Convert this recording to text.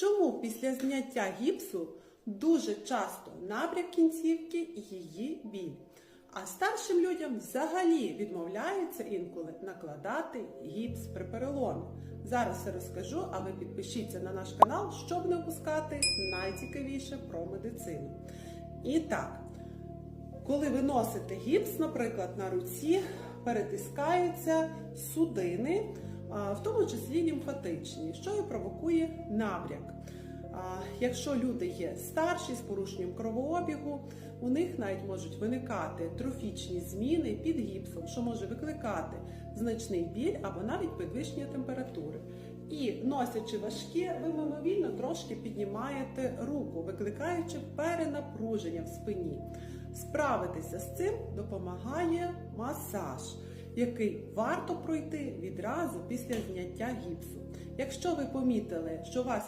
Чому після зняття гіпсу дуже часто набряк кінцівки її біль? А старшим людям взагалі відмовляються інколи накладати гіпс при переломі. Зараз все розкажу, а ви підпишіться на наш канал, щоб не опускати найцікавіше про медицину. І так, коли ви носите гіпс, наприклад, на руці, перетискаються судини, в тому числі лімфатичні, що і провокує набряк. Якщо люди є старші з порушенням кровообігу, у них навіть можуть виникати трофічні зміни під гіпсом, що може викликати значний біль або навіть підвищення температури. І носячи важкі, ви мимовільно трошки піднімаєте руку, викликаючи перенапруження в спині. Справитися з цим допомагає масаж, який варто пройти відразу після зняття гіпсу. Якщо ви помітили, що вас